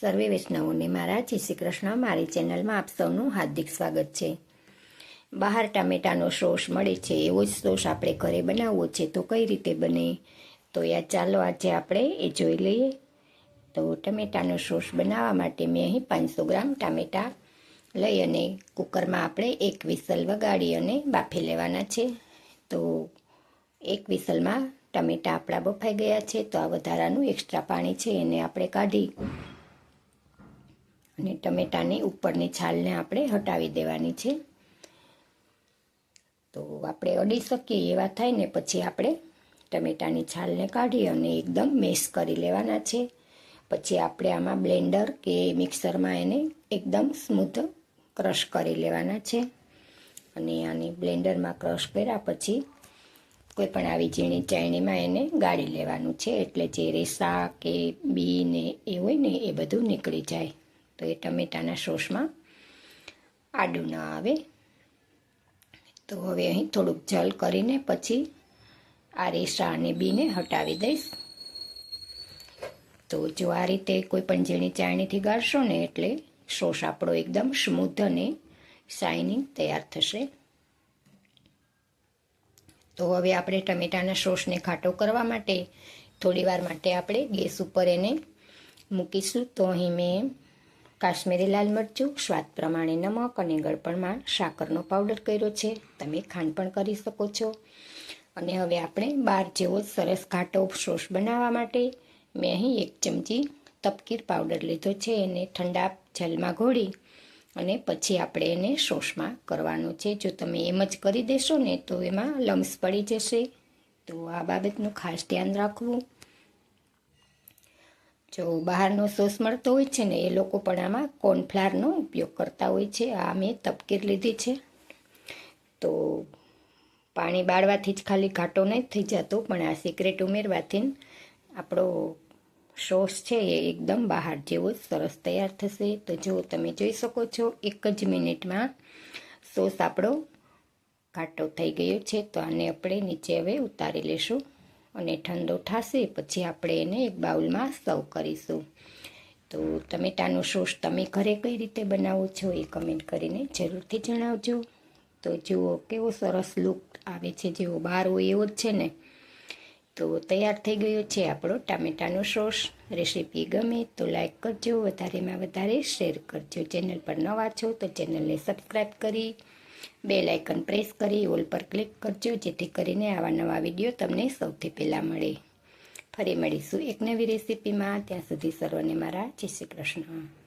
સર્વે વૈષ્ણવોને મારા જય શ્રી કૃષ્ણ. મારી ચેનલમાં આપ સૌનું હાર્દિક સ્વાગત છે. બહાર ટામેટાનો સોસ મળે છે, એવો જ સોસ આપણે ઘરે બનાવવો છે, તો કઈ રીતે બને? તો યાર ચાલો આજે આપણે એ જોઈ લઈએ. તો ટમેટાનો સોસ બનાવવા માટે મેં અહીં પાંચસો ગ્રામ ટામેટાં લઈ અને કુકરમાં આપણે એક વિસલ વગાડી અને બાફી લેવાના છે. તો એક વિસલમાં ટામેટાં આપણા બફાઈ ગયા છે, તો આ વધારાનું એક્સ્ટ્રા પાણી છે એને આપણે કાઢી અને ટમેટાની ઉપરની છાલને આપણે હટાવી દેવાની છે. તો આપણે અડી શકીએ એવા થાય ને પછી આપણે ટમેટાની છાલને કાઢી અને એકદમ મેશ કરી લેવાના છે. પછી આપણે આમાં બ્લેન્ડર કે મિક્સરમાં એને એકદમ સ્મૂથ ક્રશ કરી લેવાના છે. અને આને બ્લેન્ડરમાં ક્રશ કર્યા પછી કોઈ પણ આવી ઝીણી ચાયણીમાં એને ગાળી લેવાનું છે. એટલે જે રેસા કે બી ને એ હોય ને એ બધું નીકળી જાય. તો એ ટમેટાના સોસમાં આડું ના આવે. તો હવે અહીં થોડુંક જલ કરીને પછી આ રેસા અને બીને હટાવી દઈશ. તો જો આ રીતે કોઈ પણ ઝીણી ચાણીથી ગાળશો ને એટલે સોસ આપણો એકદમ સ્મૂથ અને શાઇનિંગ તૈયાર થશે. તો હવે આપણે ટમેટાના સોસને ખાટો કરવા માટે થોડી વાર માટે આપણે ગેસ ઉપર એને મૂકીશું. તો અહીં મેં કાશ્મીરી લાલ મરચું, સ્વાદ પ્રમાણે નમક અને ગળપણમાં સાકરનો પાવડર કર્યો છે. તમે ખાંડ પણ કરી શકો છો. અને હવે આપણે બાર જેવો સરસ ઘાટો સોસ બનાવવા માટે મેં અહીં એક ચમચી તપકીર પાવડર લીધો છે. એને ઠંડા જલમાં ઘોળી અને પછી આપણે એને સોસમાં કરવાનો છે. જો તમે એમ જ કરી દેશો ને તો એમાં લમ્સ પડી જશે. તો આ બાબતનું ખાસ ધ્યાન રાખવું. જો બહારનો સોસ મળતો હોય છે ને, એ લોકો પણ આમાં કોર્નફ્લારનો ઉપયોગ કરતા હોય છે. આ મેં તપકીર લીધી છે. તો પાણી બાળવાથી જ ખાલી ઘાટો નહીં થઈ જતો, પણ આ સિક્રેટ ઉમેરવાથી આપણો સોસ છે એ એકદમ બહાર જેવો સરસ તૈયાર થશે. તો જો તમે જોઈ શકો છો, એક જ મિનિટમાં સોસ આપણો ઘાટો થઈ ગયો છે. તો આને આપણે નીચે હવે ઉતારી લેશું. અને ઠંડો થશે પછી આપણે એને એક બાઉલમાં સર્વ કરીશું. તો ટમેટાનો સોસ તમે ઘરે કઈ રીતે બનાવો છો એ કમેન્ટ કરીને જરૂરથી જણાવજો. તો જુઓ કેવો સરસ લુક આવે છે, જેવો બહાર હોય એવો જ છે ને. તો તૈયાર થઈ ગયો છે આપણો ટામેટાનો સોસ. રેસીપી ગમે તો લાઈક કરજો, વધારેમાં વધારે શેર કરજો. ચેનલ પર નવા છો તો ચેનલને સબસ્ક્રાઈબ કરી બે લાઇકન પ્રેસ કરી, ઓલ પર ક્લિક કરજો, જેથી કરીને આવા નવા વીડિયો તમને સૌથી પહેલાં મળે. ફરી મળીશું એક નવી રેસીપીમાં. ત્યાં સુધી સર્વને મારા જય શ્રી કૃષ્ણ.